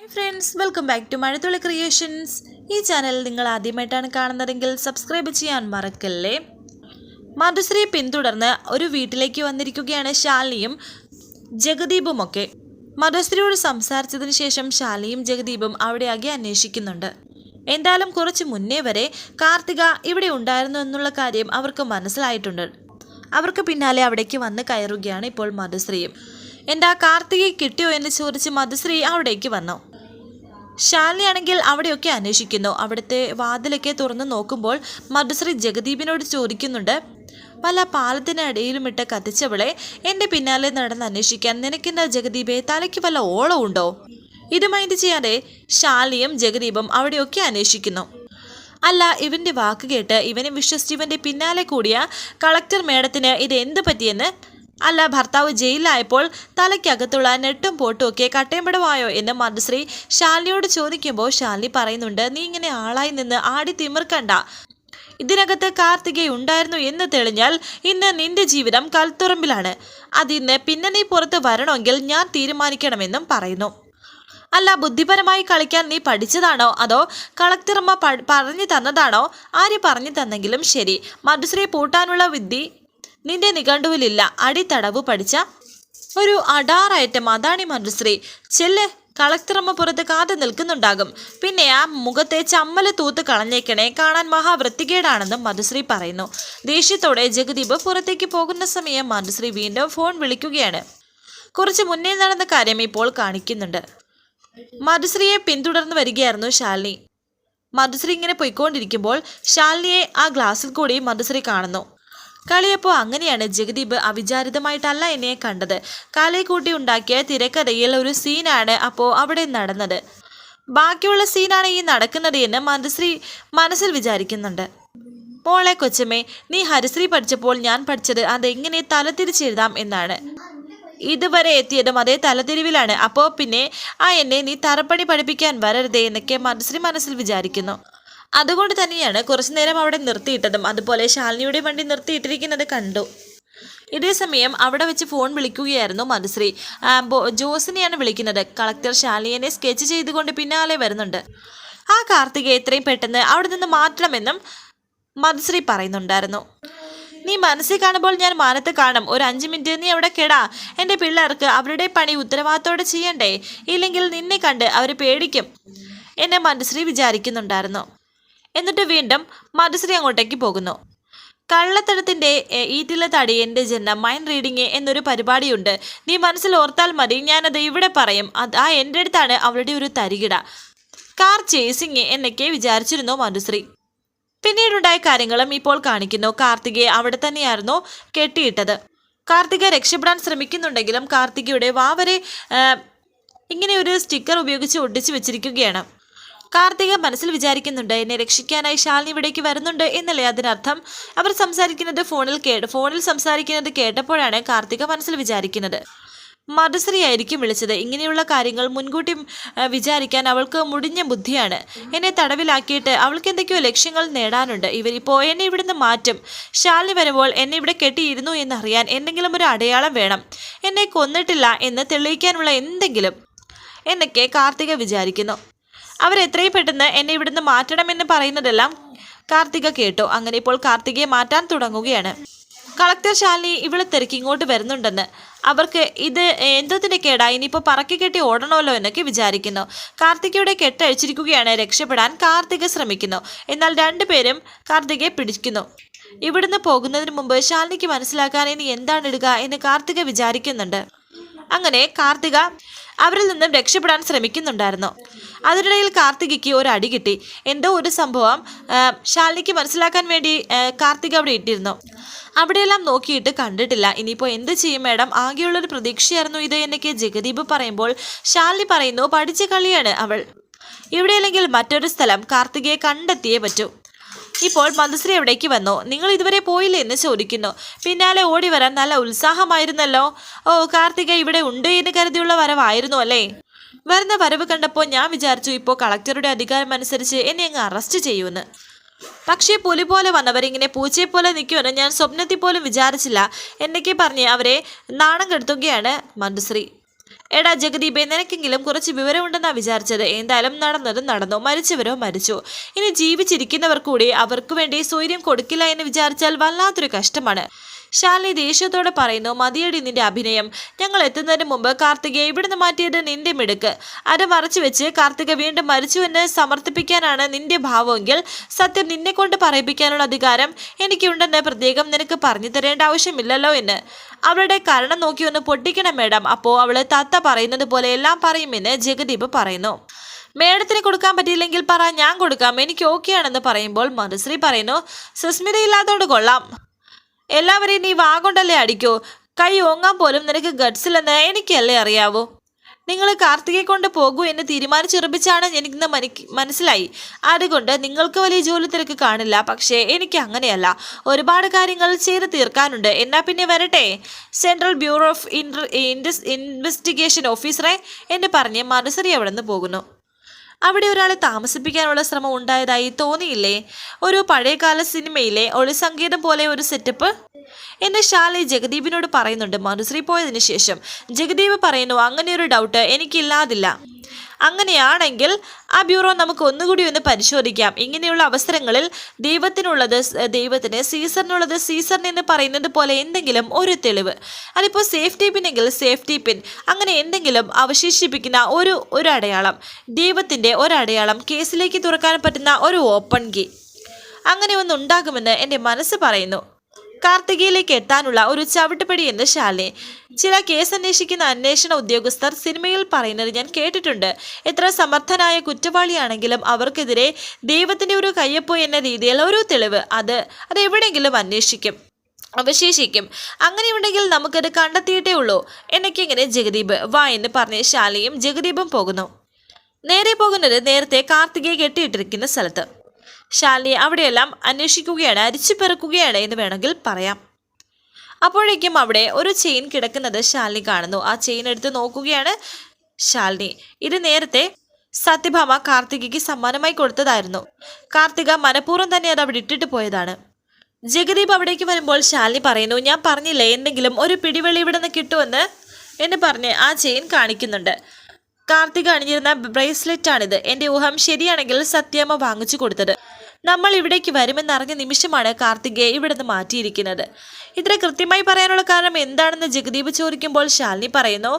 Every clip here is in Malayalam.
Hi friends welcome back to Mazhathulli creations ഈ ചാനൽ നിങ്ങൾ ആദ്യമായിട്ടാണ് കാണുന്നതെങ്കിൽ സബ്സ്ക്രൈബ് ചെയ്യാൻ മറക്കല്ലേ? മാധുശ്രീ പിന്തുടർന്ന് ഒരു വീട്ടിലേക്ക് വന്നിരിക്കുകയാണ് ശാലിനിയും ജഗദീപുമൊക്കെ മധുശ്രീയോട് സംസാരിച്ചതിന് ശേഷം ശാലിയും ജഗദീപും അവിടെയാകെ അന്വേഷിക്കുന്നുണ്ട്. എന്തായാലും കുറച്ച് മുന്നേ വരെ കാർത്തിക ഇവിടെ ഉണ്ടായിരുന്നു എന്നുള്ള കാര്യം അവർക്ക് മനസ്സിലായിട്ടുണ്ട്. അവർക്ക് പിന്നാലെ അവിടേക്ക് വന്ന് കയറുകയാണ് ഇപ്പോൾ മധുശ്രീയും. എന്താ കാർത്തികയെ കിട്ടിയോ എന്ന് ചോദിച്ച് മധുശ്രീ അവിടേക്ക് വന്നു. ശാലിനിയാണെങ്കിൽ അവിടെയൊക്കെ അന്വേഷിക്കുന്നു. അവിടുത്തെ വാതിലൊക്കെ തുറന്നു നോക്കുമ്പോൾ മധുശ്രീ ജഗദീപിനോട് ചോദിക്കുന്നുണ്ട്. പല പാലത്തിനടിയിലും ഇട്ട് കത്തിച്ചവളെ എന്റെ പിന്നാലെ നടന്ന് അന്വേഷിക്കാൻ നിനക്കെന്താ ജഗദീപെ? തലയ്ക്ക് വല്ല ഓളമുണ്ടോ ഇത് മൈൻഡ് ചെയ്യാതെ ശാലിയും ജഗദീപും അവിടെയൊക്കെ അന്വേഷിക്കുന്നു. അല്ല ഇവന്റെ വാക്ക് കേട്ട് ഇവനെ വിശ്വസിച്ച് ഇവന്റെ പിന്നാലെ കൂടിയ കളക്ടർ മേഡത്തിന് ഇത് എന്ത് പറ്റിയെന്ന് അല്ല ഭർത്താവ് ജയിലിലായപ്പോൾ തലയ്ക്കകത്തുള്ള നെട്ടും പോട്ടും ഒക്കെ കട്ടയമ്പടമായോ എന്ന് മന്ത്രിശ്രീ ശാലിനിയോട് ചോദിക്കുമ്പോൾ ശാലിനി പറയുന്നുണ്ട് നീ ഇങ്ങനെ ആളായി നിന്ന് ആടി തിമിർക്കണ്ട. ഇതിനകത്ത് കാർത്തികേ ഉണ്ടായിരുന്നു എന്ന് തെളിഞ്ഞാൽ ഇന്ന് നിന്റെ ജീവിതം കൽത്തുറമ്പിലാണ്. അതിന്ന് പിന്നെ നീ പുറത്ത് വരണമെങ്കിൽ ഞാൻ തീരുമാനിക്കണമെന്നും പറയുന്നു. അല്ല ബുദ്ധിപരമായി കളിക്കാൻ നീ പഠിച്ചതാണോ? അതോ കളക്ടർമ്മ പറഞ്ഞു തന്നതാണോ? ആര് പറഞ്ഞു തന്നെങ്കിലും ശരി. മധുശ്രീ പൂട്ടാനുള്ള വിദ്യ നിന്റെ നിഘണ്ടുവിലില്ല. അടിത്തടവ് പഠിച്ച ഒരു അടാറായിട്ട് മദാണി മനുശ്രീ ചെല്ല് കളക്ടറമ്മ പുറത്ത് കാത്തു നിൽക്കുന്നുണ്ടാകും. പിന്നെ ആ മുഖത്തെ ചമ്മൽ തൂത്ത് കളഞ്ഞേക്കണേ കാണാൻ മഹാവൃത്തികേടാണെന്നും മധുശ്രീ പറയുന്നു. ദേഷ്യത്തോടെ ജഗദീപ് പുറത്തേക്ക് പോകുന്ന സമയം മധുശ്രീ വീണ്ടും ഫോൺ വിളിക്കുകയാണ്. കുറച്ച് മുന്നേ നടന്ന കാര്യം ഇപ്പോൾ കാണിക്കുന്നുണ്ട്. മധുശ്രീയെ പിന്തുടർന്ന് വരികയായിരുന്നു ശാലിനി. മധുശ്രീ ഇങ്ങനെ പോയിക്കൊണ്ടിരിക്കുമ്പോൾ ശാലിനിയെ ആ ഗ്ലാസ്സിൽ കൂടി മധുശ്രീ കാണുന്നു. കളിയപ്പോൾ അങ്ങനെയാണ് ജഗദീപ് അവിചാരിതമായിട്ടല്ല എന്നെ കണ്ടത്. കാലേക്കൂട്ടി ഉണ്ടാക്കിയ തിരക്കഥയിൽ ഒരു സീനാണ് അപ്പോൾ അവിടെ നടന്നത്. ബാക്കിയുള്ള സീനാണ് ഈ നടക്കുന്നത് എന്ന് മന്ത്രിശ്രീ മനസ്സിൽ വിചാരിക്കുന്നുണ്ട്. മോളെ കൊച്ചമ്മേ നീ ഹരിശ്രീ പഠിച്ചപ്പോൾ ഞാൻ പഠിച്ചത് അതെങ്ങനെ തലതിരിച്ചെഴുതാം എന്നാണ്. ഇതുവരെ എത്തിയതും അതേ തലതിരിവിലാണ്. അപ്പോൾ പിന്നെ ആ എന്നെ നീ തറപ്പണി പഠിപ്പിക്കാൻ വരരുതേ എന്നൊക്കെ മന്ത്രിശ്രീ മനസ്സിൽ വിചാരിക്കുന്നു. അതുകൊണ്ട് തന്നെയാണ് കുറച്ചു നേരം അവിടെ നിർത്തിയിട്ടതും. അതുപോലെ ശാലിനിയുടെ വണ്ടി നിർത്തിയിട്ടിരിക്കുന്നത് കണ്ടു. ഇതേ സമയം അവിടെ വെച്ച് ഫോൺ വിളിക്കുകയായിരുന്നു മധുശ്രീ. ജോസിനെയാണ് വിളിക്കുന്നത്. കളക്ടർ ശാലിനിയെ സ്കെച്ച് ചെയ്തുകൊണ്ട് പിന്നാലെ വരുന്നുണ്ട്. ആ കാർത്തികയെ എത്രയും പെട്ടെന്ന് അവിടെ നിന്ന് മാറ്റണമെന്നും മധുശ്രീ പറയുന്നുണ്ടായിരുന്നു. നീ മനസ്സിൽ കാണുമ്പോൾ ഞാൻ മാനത്ത് കാണും. ഒരു അഞ്ച് മിനിറ്റ് നീ അവിടെ കെടാ. എന്റെ പിള്ളേർക്ക് അവരുടെ പണി ഉത്തരവാദിത്തോടെ ചെയ്യണ്ടേ? ഇല്ലെങ്കിൽ നിന്നെ കണ്ട് അവർ പേടിക്കും. എന്നെ മനുശ്രീ വിചാരിക്കുന്നുണ്ടായിരുന്നു. എന്നിട്ട് വീണ്ടും മധുശ്രീ അങ്ങോട്ടേക്ക് പോകുന്നു. കള്ളത്തടത്തിന്റെ ഈറ്റിലെ തടിയന്റെ ജന്മ മൈൻഡ് റീഡിങ് എന്നൊരു പരിപാടിയുണ്ട്. നീ മനസ്സിൽ ഓർത്താൽ മതി ഞാനത് ഇവിടെ പറയും. അത് ആ എന്റെ അടുത്താണ് അവളുടെ ഒരു തരികിട. കാർ ചേസിങ് എന്നൊക്കെ വിചാരിച്ചിരുന്നു മധുശ്രീ. പിന്നീടുണ്ടായ കാര്യങ്ങളും ഇപ്പോൾ കാണിക്കുന്നു. കാർത്തികയെ അവിടെ തന്നെയായിരുന്നു കെട്ടിയിട്ടത്. കാർത്തിക രക്ഷപ്പെടാൻ ശ്രമിക്കുന്നുണ്ടെങ്കിലും കാർത്തികയുടെ വാവരെ ഇങ്ങനെ ഒരു സ്റ്റിക്കർ ഉപയോഗിച്ച് ഒട്ടിച്ചു വെച്ചിരിക്കുകയാണ്. കാർത്തിക മനസ്സിൽ വിചാരിക്കുന്നുണ്ട് എന്നെ രക്ഷിക്കാനായി ശാലിനി ഇവിടേക്ക് വരുന്നുണ്ട് എന്നല്ലേ അതിനർത്ഥം? അവർ സംസാരിക്കുന്നത് ഫോണിൽ കേട്ട് ഫോണിൽ സംസാരിക്കുന്നത് കേട്ടപ്പോഴാണ് കാർത്തിക മനസ്സിൽ വിചാരിക്കുന്നത്. മധുശ്രീ ആയിരിക്കും വിളിച്ചത്. ഇങ്ങനെയുള്ള കാര്യങ്ങൾ മുൻകൂട്ടി വിചാരിക്കാൻ അവൾക്ക് മുടിഞ്ഞ ബുദ്ധിയാണ്. എന്നെ തടവിലാക്കിയിട്ട് അവൾക്ക് എന്തൊക്കെയോ ലക്ഷ്യങ്ങൾ നേടാനുണ്ട്. ഇവരിപ്പോൾ എന്നെ ഇവിടുന്ന് മാറ്റും. ശാലിനി വരുമ്പോൾ എന്നെ ഇവിടെ കെട്ടിയിരുന്നു എന്നറിയാൻ എന്തെങ്കിലും ഒരു അടയാളം വേണം. എന്നെ കൊന്നിട്ടില്ല എന്ന് തെളിയിക്കാനുള്ള എന്തെങ്കിലും? എന്നൊക്കെ കാർത്തിക വിചാരിക്കുന്നു. അവരെത്രയും പെട്ടെന്ന് എന്നെ ഇവിടുന്ന് മാറ്റണമെന്ന് പറയുന്നതെല്ലാം കാർത്തിക കേട്ടു. അങ്ങനെ ഇപ്പോൾ കാർത്തികയെ മാറ്റാൻ തുടങ്ങുകയാണ്. കളക്ടർ ശാലിനി ഇവളെ തിരക്കി ഇങ്ങോട്ട് വരുന്നുണ്ടെന്ന്. അവർക്ക് ഇത് എന്തതിന്റെ കേടാ? ഇനിയിപ്പോൾ പറക്കി കെട്ടി ഓടണമല്ലോ എന്നൊക്കെ വിചാരിക്കുന്നു. കാർത്തികയുടെ കെട്ടഴിച്ചിരിക്കുകയാണ് രക്ഷപ്പെടാൻ കാർത്തിക ശ്രമിക്കുന്നു. എന്നാൽ രണ്ടുപേരും കാർത്തികയെ പിടിക്കുന്നു. ഇവിടുന്ന് പോകുന്നതിന് മുമ്പ് ശാലിനിക്ക് മനസ്സിലാക്കാൻ ഇനി എന്താണ് ഇടുക എന്ന് കാർത്തിക വിചാരിക്കുന്നുണ്ട്. അങ്ങനെ കാർത്തിക അവരിൽ നിന്നും രക്ഷപ്പെടാൻ ശ്രമിക്കുന്നുണ്ടായിരുന്നു. അതിനിടയിൽ കാർത്തികയ്ക്ക് ഒരു അടി കിട്ടി. എന്തോ ഒരു സംഭവം ശാലിനിക്ക് മനസ്സിലാക്കാൻ വേണ്ടി കാർത്തിക അവിടെ ഇട്ടിരുന്നു. അവിടെയെല്ലാം നോക്കിയിട്ട് കണ്ടിട്ടില്ല. ഇനിയിപ്പോൾ എന്ത് ചെയ്യും മാഡം? ആകെയുള്ളൊരു പ്രതീക്ഷയായിരുന്നു ഇത് എന്നൊക്കെ ജഗദീപ് പറയുമ്പോൾ ശാലിനി പറയുന്നു പഠിച്ച കളിയാണ് അവൾ. ഇവിടെയല്ലെങ്കിൽ മറ്റൊരു സ്ഥലം കാർത്തികയെ കണ്ടെത്തിയേ പറ്റൂ. ഇപ്പോൾ മധുശ്രീ എവിടേക്ക് വന്നോ. നിങ്ങൾ ഇതുവരെ പോയില്ലേ? എന്ന് ചോദിക്കുന്നു. പിന്നാലെ ഓടി വരാൻ നല്ല ഉത്സാഹമായിരുന്നല്ലോ. ഓ കാർത്തിക ഇവിടെ ഉണ്ട് എന്ന് കരുതിയുള്ള വരവായിരുന്നു അല്ലേ? വരുന്ന വരവ് കണ്ടപ്പോൾ ഞാൻ വിചാരിച്ചു ഇപ്പോൾ കളക്ടറുടെ അധികാരം അനുസരിച്ച് എന്നെ അങ്ങ് അറസ്റ്റ് ചെയ്യുമെന്ന്. പക്ഷേ പുലി പോലെ വന്നവരിങ്ങനെ പൂച്ചയെ പോലെ നിൽക്കുമെന്ന് ഞാൻ സ്വപ്നത്തിൽ പോലും വിചാരിച്ചില്ല. എന്നൊക്കെ പറഞ്ഞ് അവരെ നാണം കെടുത്തുകയാണ് മന്ത്രിശ്രീ. എടാ ജഗദീപേ നിനക്കെങ്കിലും കുറച്ച് വിവരമുണ്ടെന്നാണ് വിചാരിച്ചത്. എന്തായാലും നടന്നതും നടന്നു. മരിച്ചവരോ മരിച്ചു. ഇനി ജീവിച്ചിരിക്കുന്നവർ കൂടി അവർക്ക് വേണ്ടി സ്വൈര്യം കൊടുക്കില്ല എന്ന് വിചാരിച്ചാൽ വല്ലാത്തൊരു കഷ്ടമാണ്. ശാലിനി ദേഷ്യത്തോടെ പറയുന്നു മതിയടി നിന്റെ അഭിനയം. ഞങ്ങൾ എത്തുന്നതിന് മുമ്പ് കാർത്തികയെ ഇവിടുന്ന് മാറ്റിയത് നിന്റെ മിടുക്ക്. അര മറച്ചു വെച്ച് കാർത്തിക വീണ്ടും മരിച്ചുവെന്ന് സമർത്ഥിപ്പിക്കാനാണ് നിന്റെ ഭാവമെങ്കിൽ സത്യം നിന്നെ കൊണ്ട് പറയിപ്പിക്കാനുള്ള അധികാരം എനിക്കുണ്ടെന്ന് പ്രത്യേകം നിനക്ക് പറഞ്ഞു തരേണ്ട ആവശ്യമില്ലല്ലോ എന്ന്. അവളുടെ കരണം നോക്കി ഒന്ന് പൊട്ടിക്കണം മേഡം. അപ്പോൾ അവൾ തത്ത പറയുന്നത് പോലെ എല്ലാം പറയുമെന്ന് ജഗദീപ് പറയുന്നു. മേഡത്തിന് കൊടുക്കാൻ പറ്റിയില്ലെങ്കിൽ പറ ഞാൻ കൊടുക്കാം. എനിക്ക് ഓക്കെയാണെന്ന് പറയുമ്പോൾ മധുശ്രീ പറയുന്നു സുസ്മിതയില്ലാത്തോണ്ട് കൊള്ളാം. എല്ലാവരെയും നീ വാഗൊണ്ടല്ലേ അടിക്കോ? കൈ ഓങ്ങാൻ പോലും നിനക്ക് ഗഡ്സില്ലെന്ന് എനിക്കല്ലേ അറിയാവോ? നിങ്ങൾ കാർത്തികയെ കൊണ്ട് പോകൂ എന്ന് തീരുമാനിച്ചുറപ്പിച്ചാണ് എനിക്കിന്ന് മനിക്ക് മനസ്സിലായി. അതുകൊണ്ട് നിങ്ങൾക്ക് വലിയ ജോലി തിരക്ക് കാണില്ല പക്ഷേ എനിക്ക് അങ്ങനെയല്ല. ഒരുപാട് കാര്യങ്ങൾ ചെയ്ത് തീർക്കാനുണ്ട്. എന്നാൽ പിന്നെ വരട്ടെ? സെൻട്രൽ ബ്യൂറോ ഓഫ് ഇൻവെസ്റ്റിഗേഷൻ ഓഫീസറെ എന്ന് പറഞ്ഞ് മനസ്സറി അവിടെ നിന്ന് പോകുന്നു. അവിടെ ഒരാളെ താമസിപ്പിക്കാനുള്ള ശ്രമം ഉണ്ടായതായി തോന്നിയില്ലേ? ഒരു പഴയകാല സിനിമയിലെ ഒളിസങ്കേതം പോലെ ഒരു സെറ്റപ്പ് എന്ന് ശാലി ജഗദീപിനോട് പറയുന്നുണ്ട്. മനുശ്രീ പോയതിനു ശേഷം ജഗദീപ് പറയുന്നു അങ്ങനെ ഒരു ഡൗട്ട് എനിക്കില്ലാതില്ല. അങ്ങനെയാണെങ്കിൽ ആ ബ്യൂറോ നമുക്ക് ഒന്നുകൂടി ഒന്ന് പരിശോധിക്കാം. ഇങ്ങനെയുള്ള അവസരങ്ങളിൽ ദൈവത്തിനുള്ളത് ദൈവത്തിന് സീസറിനുള്ളത് സീസറിന് എന്ന് പറയുന്നത് പോലെ എന്തെങ്കിലും ഒരു തെളിവ്. അതിപ്പോൾ സേഫ്റ്റി പിന്നെങ്കിൽ സേഫ്റ്റി പിൻ അങ്ങനെ എന്തെങ്കിലും അവശേഷിപ്പിക്കുന്ന ഒരു ഒരു അടയാളം ദൈവത്തിന്റെ ഒരടയാളം കേസിലേക്ക് തുറക്കാൻ പറ്റുന്ന ഒരു ഓപ്പൺ കീ അങ്ങനെ ഒന്നുണ്ടാകുമെന്ന് എന്റെ മനസ്സ് പറയുന്നു. കാർത്തികയിലേക്ക് എത്താനുള്ള ഒരു ചവിട്ടുപടി എന്ന് ശാലിനി. ചില കേസ് അന്വേഷിക്കുന്ന അന്വേഷണ ഉദ്യോഗസ്ഥർ സിനിമയിൽ പറയുന്നത് ഞാൻ കേട്ടിട്ടുണ്ട്. എത്ര സമർത്ഥനായ കുറ്റവാളിയാണെങ്കിലും അവർക്കെതിരെ ദൈവത്തിന്റെ ഒരു കയ്യപ്പോ എന്ന രീതിയിൽ ഒരു തെളിവ് അത് അത് എവിടെയെങ്കിലും അന്വേഷിക്കും അവശേഷിക്കും. അങ്ങനെയുണ്ടെങ്കിൽ നമുക്കത് കണ്ടെത്തിയിട്ടേ ഉള്ളൂ. എന്നൊക്കെ ഇങ്ങനെ ജഗദീപ് വാ എന്ന് പറഞ്ഞ് ശാലിയും ജഗദീപും പോകുന്നു. നേരെ പോകുന്നത് നേരത്തെ കാർത്തികയെ കെട്ടിയിട്ടിരിക്കുന്ന സ്ഥലത്ത്. ശാലിനി അവിടെയെല്ലാം അന്വേഷിക്കുകയാണ് അരിച്ചു പെറുക്കുകയാണ് എന്ന് വേണമെങ്കിൽ പറയാം. അപ്പോഴേക്കും അവിടെ ഒരു ചെയിൻ കിടക്കുന്നത് ശാലിനി കാണുന്നു. ആ ചെയിൻ എടുത്ത് നോക്കുകയാണ് ശാലിനി. ഇത് നേരത്തെ സത്യഭാമ കാർത്തികയ്ക്ക് സമ്മാനമായി കൊടുത്തതായിരുന്നു. കാർത്തിക മനഃപൂർവം തന്നെ അത് അവിടെ ഇട്ടിട്ട് പോയതാണ്. ജഗദീപ് അവിടേക്ക് വരുമ്പോൾ ശാലിനി പറയുന്നു ഞാൻ പറഞ്ഞില്ലേ എന്തെങ്കിലും ഒരു പിടിവെളി ഇവിടെ നിന്ന് കിട്ടുമെന്ന്? എന്ന് പറഞ്ഞ് ആ ചെയിൻ കാണിക്കുന്നുണ്ട്. കാർത്തിക അണിഞ്ഞിരുന്ന ബ്രേസ്ലെറ്റ് ആണിത് എന്റെ ഊഹം ശരിയാണെങ്കിൽ സത്യമ്മ വാങ്ങിച്ചു കൊടുത്തത്. നമ്മൾ ഇവിടേക്ക് വരുമെന്നറിഞ്ഞ നിമിഷമാണ് കാർത്തികയെ ഇവിടെ നിന്ന് മാറ്റിയിരിക്കുന്നത്. ഇത്ര കൃത്യമായി പറയാനുള്ള കാരണം എന്താണെന്ന് ജഗദീപ് ചോദിക്കുമ്പോൾ ശാലിനി പറയുന്നു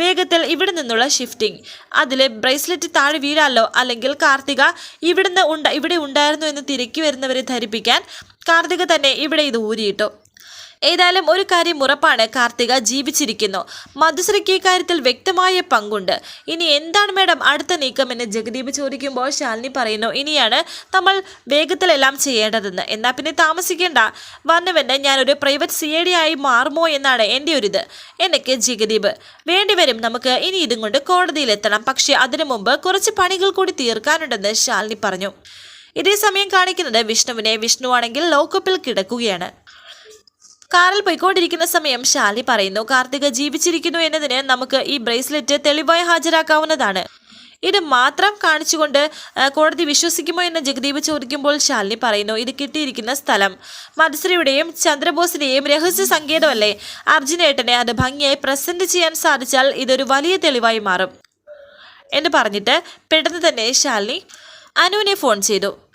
വേഗത്തിൽ ഇവിടെ നിന്നുള്ള ഷിഫ്റ്റിംഗ് അതിലെ ബ്രേസ്ലെറ്റ് താഴെ വീഴാലോ? അല്ലെങ്കിൽ കാർത്തിക ഇവിടുന്ന് ഉണ്ട ഇവിടെ ഉണ്ടായിരുന്നു എന്ന് തിരക്കി വരുന്നവരെ ധരിപ്പിക്കാൻ കാർത്തിക തന്നെ ഇവിടെ ഇത് ഊരിയിട്ടു. ഏതായാലും ഒരു കാര്യം ഉറപ്പാണ് കാർത്തിക ജീവിച്ചിരിക്കുന്നു. മധുശ്രീക്ക് ഇക്കാര്യത്തിൽ വ്യക്തമായ പങ്കുണ്ട്. ഇനി എന്താണ് മേഡം അടുത്ത നീക്കം എന്ന് ജഗദീപ് ചോദിക്കുമ്പോൾ ശാലിനി പറയുന്നു ഇനിയാണ് നമ്മൾ വേഗത്തിലെല്ലാം ചെയ്യേണ്ടതെന്ന്. എന്നാൽ പിന്നെ താമസിക്കേണ്ട. വന്നുവെന്ന് ഞാനൊരു പ്രൈവറ്റ് സി ഐ ഡി ആയി മാറുമോ എന്നാണ് എന്റെ ഒരിത് എന്നൊക്കെ ജഗദീപ്. വേണ്ടിവരും നമുക്ക് ഇനി ഇതും കൊണ്ട് കോടതിയിലെത്തണം. പക്ഷേ അതിനു മുമ്പ് കുറച്ച് പണികൾ കൂടി തീർക്കാനുണ്ടെന്ന് ശാലിനി പറഞ്ഞു. ഇതേ സമയം കാണിക്കുന്നത് വിഷ്ണുവിനെ. വിഷ്ണുവാണെങ്കിൽ ലോക്കപ്പിൽ കിടക്കുകയാണ്. കാറിൽ പോയിക്കൊണ്ടിരിക്കുന്ന സമയം ഷാലി പറയുന്നു കാർത്തിക ജീവിച്ചിരിക്കുന്നു എന്നതിന് നമുക്ക് ഈ ബ്രേസ്ലെറ്റ് തെളിവായി ഹാജരാക്കാവുന്നതാണ്. ഇത് മാത്രം കാണിച്ചുകൊണ്ട് കോടതി വിശ്വസിക്കുമോ എന്ന് ജഗദീപ് ചോദിക്കുമ്പോൾ ശാലിനി പറയുന്നു ഇത് കിട്ടിയിരിക്കുന്ന സ്ഥലം. മത്സരയുടെയും ചന്ദ്രബോസിന്റെയും രഹസ്യ സങ്കേതമല്ലേ? അർജുനേട്ടനെ അത് ഭംഗിയായി പ്രസന്റ് ചെയ്യാൻ സാധിച്ചാൽ ഇതൊരു വലിയ തെളിവായി മാറും. എന്ന് പറഞ്ഞിട്ട് പെട്ടെന്ന് തന്നെ ശാലിനി അനുവിനെ ഫോൺ ചെയ്തു.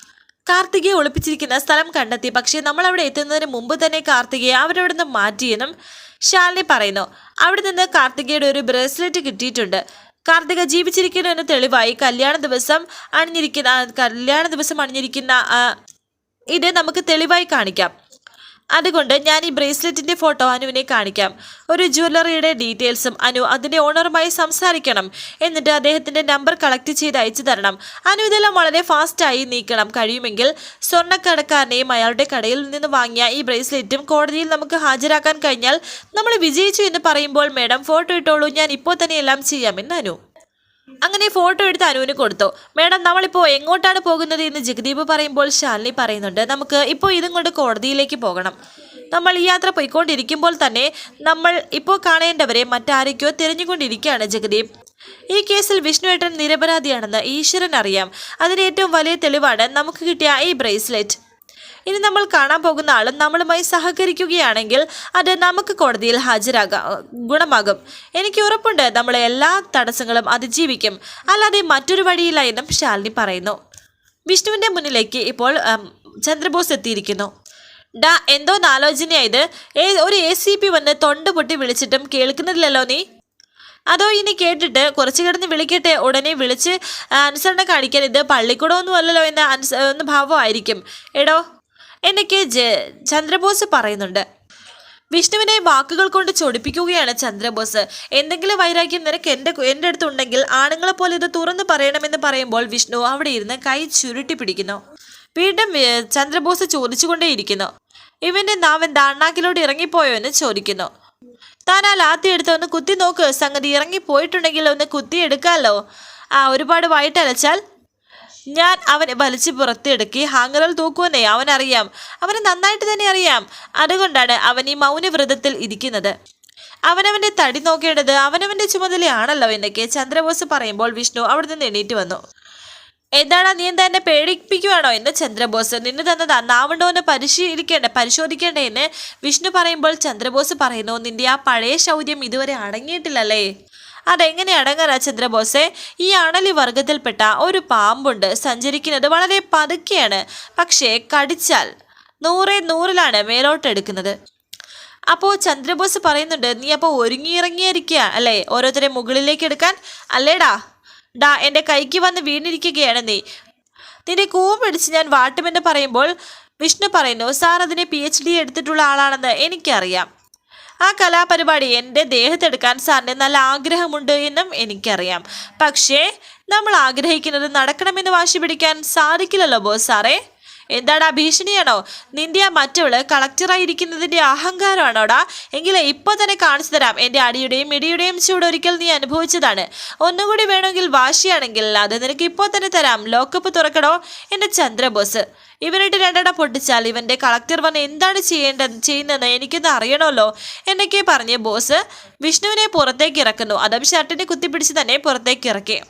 കാർത്തികയെ ഒളിപ്പിച്ചിരിക്കുന്ന സ്ഥലം കണ്ടെത്തി. പക്ഷേ നമ്മൾ അവിടെ എത്തുന്നതിന് മുമ്പ് തന്നെ കാർത്തികയെ അവരവിടെ നിന്ന് മാറ്റിയെന്നും ശാലിനി പറയുന്നു. അവിടെ നിന്ന് കാർത്തികയുടെ ഒരു ബ്രേസ്ലെറ്റ് കിട്ടിയിട്ടുണ്ട്. കാർത്തിക ജീവിച്ചിരിക്കുന്നു എന്ന് തെളിവായി കല്യാണ ദിവസം അണിഞ്ഞിരിക്കുന്ന കല്യാണ ദിവസം അണിഞ്ഞിരിക്കുന്ന ഇത് നമുക്ക് തെളിവായി കാണിക്കാം. അതുകൊണ്ട് ഞാൻ ഈ ബ്രേസ്ലെറ്റിന്റെ ഫോട്ടോ അനുവിനെ കാണിക്കാം. ഒരു ജ്വല്ലറിയുടെ ഡീറ്റെയിൽസും അനു അതിന്റെ ഓണറുമായി സംസാരിക്കണം. എന്നിട്ട് അദ്ദേഹത്തിന്റെ നമ്പർ കളക്ട് ചെയ്ത് അയച്ചു തരണം. അനു ഇതെല്ലാം വളരെ ഫാസ്റ്റായി നീക്കണം. കഴിയുമെങ്കിൽ സ്വർണക്കടക്കാരനെയും അയാളുടെ കടയിൽ നിന്ന് വാങ്ങിയ ഈ ബ്രേസ്ലെറ്റും കോടതിയിൽ നമുക്ക് ഹാജരാക്കാൻ കഴിഞ്ഞാൽ നമ്മൾ വിജയിച്ചു എന്ന് പറയുമ്പോൾ മേഡം ഫോട്ടോ ഇട്ടോളൂ. ഞാൻ ഇപ്പോൾ തന്നെ എല്ലാം ചെയ്യാമെന്ന് അനു അങ്ങനെ ഫോട്ടോ എടുത്ത് അനുവിന് കൊടുത്തു. മേഡം നമ്മളിപ്പോൾ എങ്ങോട്ടാണ് പോകുന്നത്? എന്ന് ജഗദീപ് പറയുമ്പോൾ ശാലിനി പറയുന്നുണ്ട് നമുക്ക് ഇപ്പോൾ ഇതും കൊണ്ട് കോടതിയിലേക്ക് പോകണം. നമ്മൾ ഈ യാത്ര പോയിക്കൊണ്ടിരിക്കുമ്പോൾ തന്നെ നമ്മൾ ഇപ്പോൾ കാണേണ്ടവരെ മറ്റാരൊക്കെയോ തിരഞ്ഞുകൊണ്ടിരിക്കുകയാണ് ജഗദീപ്. ഈ കേസിൽ വിഷ്ണുവേട്ടൻ നിരപരാധിയാണെന്ന് ഈശ്വരൻ അറിയാം. അതിന് ഏറ്റവും വലിയ തെളിവാണ് നമുക്ക് കിട്ടിയ ഈ ബ്രേസ്ലെറ്റ്. ഇനി നമ്മൾ കാണാൻ പോകുന്ന ആളും നമ്മളുമായി സഹകരിക്കുകയാണെങ്കിൽ അത് നമുക്ക് കോടതിയിൽ ഹാജരാകാം ഗുണമാകും. എനിക്ക് ഉറപ്പുണ്ട് നമ്മളെ എല്ലാ തടസ്സങ്ങളും അതിജീവിക്കും. അല്ലാതെ മറ്റൊരു വഴിയില്ല എന്നും ശാലിനി പറയുന്നു. വിഷ്ണുവിന്റെ മുന്നിലേക്ക് ഇപ്പോൾ ചന്ദ്രബോസ് എത്തിയിരിക്കുന്നു. ഡാ എന്തോ ആലോചനയായത് ഒരു എ സി പി വന്ന് തൊണ്ട പൊട്ടി വിളിച്ചിട്ടും കേൾക്കുന്നില്ലല്ലോ നീ. അതോ ഇനി കേട്ടിട്ട് കുറച്ച് കിടന്ന് വിളിക്കട്ടെ? ഉടനെ വിളിച്ച് അനുസരണ കാണിക്കാൻ ഇത് പള്ളിക്കൂടമൊന്നും അല്ലല്ലോ എന്ന അനുസ ഭാവമായിരിക്കും. എടോ എന്നൊക്കെ ചന്ദ്രബോസ് പറയുന്നുണ്ട്. വിഷ്ണുവിനെ വാക്കുകൾ കൊണ്ട് ചൊടിപ്പിക്കുകയാണ് ചന്ദ്രബോസ്. എന്തെങ്കിലും വൈരാഗ്യം നിനക്ക് എന്റെ എന്റെ അടുത്തുണ്ടെങ്കിൽ ആണുങ്ങളെ പോലെ ഇത് തുറന്നു പറയണമെന്ന് പറയുമ്പോൾ വിഷ്ണു അവിടെ ഇരുന്ന് കൈ ചുരുട്ടി പിടിക്കുന്നു. വീണ്ടും ചന്ദ്രബോസ് ചോദിച്ചുകൊണ്ടേയിരിക്കുന്നു. ഇവന്റെ നാവൻ അണ്ണാക്കിലോട്ട് ഇറങ്ങിപ്പോയോ എന്ന് ചോദിക്കുന്നു. താൻ ആ ലാത്തി എടുത്ത് ഒന്ന് കുത്തി നോക്ക്. സംഗതി ഇറങ്ങിപ്പോയിട്ടുണ്ടെങ്കിൽ ഒന്ന് കുത്തി എടുക്കാമല്ലോ ആ ഒരുപാട് വൈറ്റലച്ചാൽ ഞാൻ അവനെ വലിച്ചു പുറത്തെടുക്കി. ഹാങ്ങറിൽ തൂക്കുമെന്നേ അവനറിയാം. അവന് നന്നായിട്ട് തന്നെ അറിയാം. അതുകൊണ്ടാണ് അവൻ ഈ മൗനവ്രതത്തിൽ ഇരിക്കുന്നത്. അവനവന്റെ തടി നോക്കേണ്ടത് അവനവന്റെ ചുമതലയാണല്ലോ എന്നൊക്കെ ചന്ദ്രബോസ് പറയുമ്പോൾ വിഷ്ണു അവിടെ നിന്ന് എണീറ്റ് വന്നു. എന്താണ് നീ എന്താ എന്നെ പേടിപ്പിക്കുവാണോ? എന്ന് ചന്ദ്രബോസ്. നിന്ന് തന്നത് നാവുണ്ടോ എന്ന് പരിശീലിക്കേണ്ട പരിശോധിക്കേണ്ടേ എന്ന് വിഷ്ണു പറയുമ്പോൾ ചന്ദ്രബോസ് പറയുന്നു നിന്റെ ആ പഴയ ശൗര്യം ഇതുവരെ അടങ്ങിയിട്ടില്ലല്ലേ? അതെങ്ങനെ അടങ്ങാനാ ചന്ദ്രബോസെ ഈ അണലി വർഗത്തിൽപ്പെട്ട ഒരു പാമ്പുണ്ട്. സഞ്ചരിക്കുന്നത് വളരെ പതുക്കെയാണ്. പക്ഷേ കടിച്ചാൽ നൂറെ നൂറിലാണ് മേലോട്ടെടുക്കുന്നത് അപ്പോൾ ചന്ദ്രബോസ് പറയുന്നുണ്ട് നീ അപ്പോൾ ഒരുങ്ങിയിറങ്ങിയിരിക്കുക അല്ലേ? ഓരോരുത്തരെ മുകളിലേക്ക് എടുക്കാൻ? അല്ലേടാ ഡാ എന്റെ കൈക്ക് വന്ന് വീണിരിക്കുകയാണ് നീ. നിന്റെ കൂ പിടിച്ച് ഞാൻ വാട്ടുമെന്ന് പറയുമ്പോൾ വിഷ്ണു പറയുന്നു സാർ അതിനെ പി എച്ച് ഡി എടുത്തിട്ടുള്ള ആളാണെന്ന് എനിക്കറിയാം. ആ കലാപരിപാടി എന്റെ ദേഹത്തെടുക്കാൻ സാറിന് നല്ല ആഗ്രഹമുണ്ട് എന്നും എനിക്കറിയാം. പക്ഷേ നമ്മൾ ആഗ്രഹിക്കുന്നത് നടക്കണമെന്ന് വാശി പിടിക്കാൻ സാധിക്കില്ലല്ലോ ബോസ് സാറേ. എന്താടാ ഭീഷണിയാണോ? നിന്റെ ആ മറ്റവൾ കളക്ടറായിരിക്കുന്നതിന്റെ അഹങ്കാരമാണോടാ? എങ്കിലേ ഇപ്പൊ തന്നെ കാണിച്ചു തരാം. എന്റെ അടിയുടെയും ഇടിയുടെയും ചൂട് ഒരിക്കൽ നീ അനുഭവിച്ചതാണ്. ഒന്നുകൂടി വേണമെങ്കിൽ വാശിയാണെങ്കിൽ അത് നിനക്ക് ഇപ്പോൾ തന്നെ തരാം. ലോക്കപ്പ് തുറക്കണോ എന്റെ ചന്ദ്രബോസ്. ഇവരുടെ രണ്ടട പൊട്ടിച്ചാൽ ഇവന്റെ കളക്ടർ വന്ന് എന്താണ് ചെയ്യേണ്ട ചെയ്യുന്നതെന്ന് എനിക്കൊന്ന് അറിയണമല്ലോ. എന്നൊക്കെ പറഞ്ഞ് ബോസ് വിഷ്ണുവിനെ പുറത്തേക്ക് ഇറക്കുന്നു. അതും ഷർട്ടിനെ കുത്തിപ്പിടിച്ച് തന്നെ പുറത്തേക്ക് ഇറക്കി.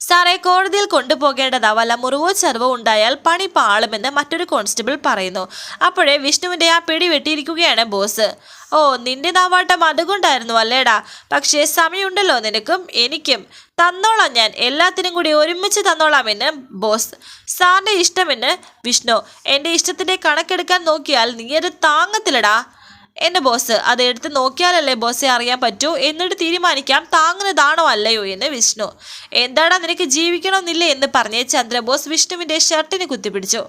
സാറേ കോടതിയിൽ കൊണ്ടുപോകേണ്ടതാ വല്ല മുറിവോ ചെറുവോ ഉണ്ടായാൽ പണി പാളുമെന്ന് മറ്റൊരു കോൺസ്റ്റബിൾ പറയുന്നു. അപ്പോഴേ വിഷ്ണുവിന്റെ ആ പിടി വെട്ടിയിരിക്കുകയാണ് ബോസ്. ഓ നിന്റെ നാവാട്ടം അതുകൊണ്ടായിരുന്നു അല്ലേടാ. പക്ഷേ സമയമുണ്ടല്ലോ നിനക്കും എനിക്കും. തന്നോളാം ഞാൻ. എല്ലാത്തിനും കൂടി ഒരുമിച്ച് തന്നോളാമെന്ന് ബോസ്. സാറിന്റെ ഇഷ്ടമെന്ന് വിഷ്ണു. എന്റെ ഇഷ്ടത്തിന്റെ കണക്കെടുക്കാൻ നോക്കിയാൽ നീ അത് താങ്ങത്തില്ലടാ. എന്റെ ബോസ് അത് എടുത്ത് നോക്കിയാലല്ലേ ബോസെ അറിയാൻ പറ്റൂ? എന്നിട്ട് തീരുമാനിക്കാം താങ്ങുന്നതാണോ അല്ലയോ എന്ന് വിഷ്ണു. എന്താടാ നിനക്ക് ജീവിക്കണമെന്നില്ലേ എന്ന് പറഞ്ഞ് ചന്ദ്രബോസ് വിഷ്ണുവിന്റെ ഷർട്ടിന് കുത്തിപ്പിടിച്ചു.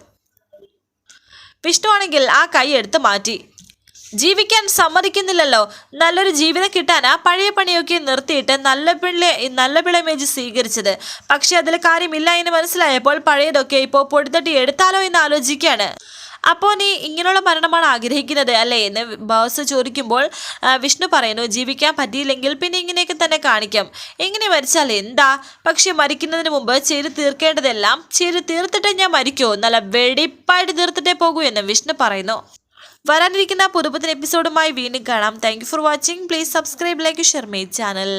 വിഷ്ണു ആണെങ്കിൽ ആ കൈ എടുത്ത് മാറ്റി. ജീവിക്കാൻ സമ്മതിക്കുന്നില്ലല്ലോ. നല്ലൊരു ജീവിതം കിട്ടാനാ പഴയ പണിയൊക്കെ നിർത്തിയിട്ട് നല്ല പിള്ളെ നല്ല പിളമേജ് സ്വീകരിച്ചത്. പക്ഷെ അതിൽ കാര്യമില്ല എന്ന് മനസ്സിലായപ്പോൾ പഴയതൊക്കെ ഇപ്പോൾ പൊടിത്തട്ടി എടുത്താലോ എന്ന് ആലോചിക്കുകയാണ്. അപ്പോൾ നീ ഇങ്ങനെയുള്ള മരണമാണ് ആഗ്രഹിക്കുന്നത് അല്ലേ? എന്ന് ബോസ് ചോദിക്കുമ്പോൾ വിഷ്ണു പറയുന്നു ജീവിക്കാൻ പറ്റിയില്ലെങ്കിൽ പിന്നെ ഇങ്ങനെയൊക്കെ തന്നെ കാണിക്കാം. എങ്ങനെ മരിച്ചാൽ എന്താ? പക്ഷെ മരിക്കുന്നതിന് മുമ്പ് ചെയ്ത് തീർക്കേണ്ടതെല്ലാം ചെയ്ത് തീർത്തിട്ടേ ഞാൻ മരിക്കൂ. നല്ല വെടിപ്പായിട്ട് തീർത്തിട്ടേ പോകൂ എന്ന് വിഷ്ണു പറയുന്നു. വരാനിരിക്കുന്ന പുതുപുത്തൻ എപ്പിസോഡുമായി വീണ്ടും കാണാം. Thank for watching please subscribe like share my channel